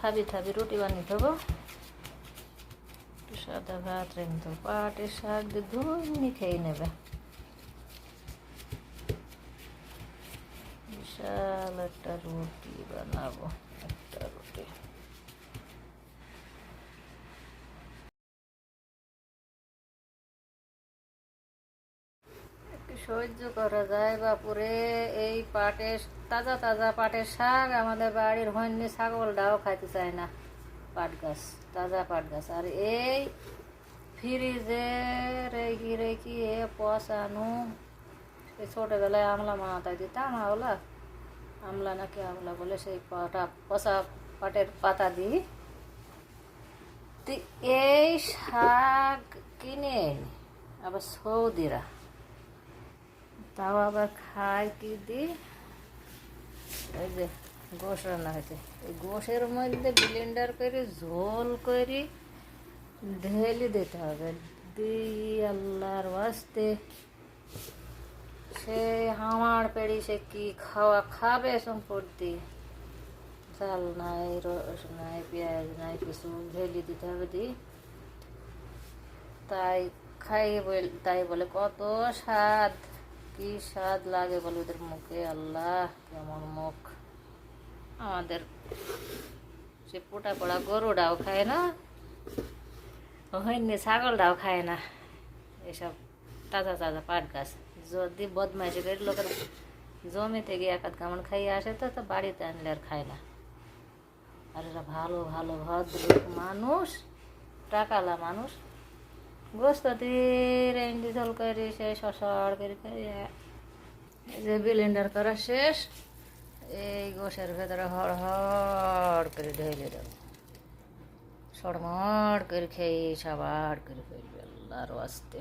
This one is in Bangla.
থাবি থাবি রুটি বানিয়ে দেবো একটু সাদা ভাত রেখে দেবো পাটের শাক দিয়ে ধুমনি খেয়ে নেবে। বিশাল একটা রুটি বানাবো একটা রুটি একটু সহ্য করা যায় বাপুরে। এই পাটের, তাজা তাজা পাটের শাক আমাদের বাড়ির হন্যে ছাগলটাও খাইতে চায় না পাট গাছ, তাজা পাট গাছ। আর এই ফ্রিজে রেখি রেখি এ পচানো। সেই ছোটোবেলায় আমলা মাথায় দিতাম, আমলা। আমলা নাকি আমলা বলে সেই পাটা, পচা পাটের পাতা দিই। এই শাক কিনে আবার সৌদিরা তাও আবার খাই কি দি ওই যে গোশ রান্না হয়েছে। এই গোশের মধ্যে ব্লেন্ডার করে, ঝোল করে, ঢেলে দিতে হবে। দিই আল্লাহর বাস্তে সে হামার পেড়ি সে কি খাওয়া খাবে সম্পত্তি? চাল নাই, রস নাই, পেঁয়াজ নাই, কিছু ঢেলে দিতে হবে দি তাই খাই তাই বলে কত স্বাদ। কি স্বাদ লাগে বলে ওদের মুখে? আল্লাহ, কেমন মুখ। আমাদের সে পোটা পড়া গরুটাও খায় না হয়নি ছাগলটাও খায় না। এসব তাজা তাজা পাট গাছ। যদি বদমাইশি করে লোকের জমিতে গিয়ে এক আধ কামড় খাইয়ে আসে তো তো বাড়িতে আনলে আর খায় না। আর এরা ভালো ভালো ভদ্র মানুষ, টাকালা মানুষ। গোস্ত দিয়ে রেঞ্জি ঝোল করে সে করে করে যে বিলিন্ডার করা শেষ, এই গোসের ভেতরে হড় হড় করে ঢেলে দেব। সড়মড় করে খেয়ে সাবার করে ফেলবে আল্লাহর আসতে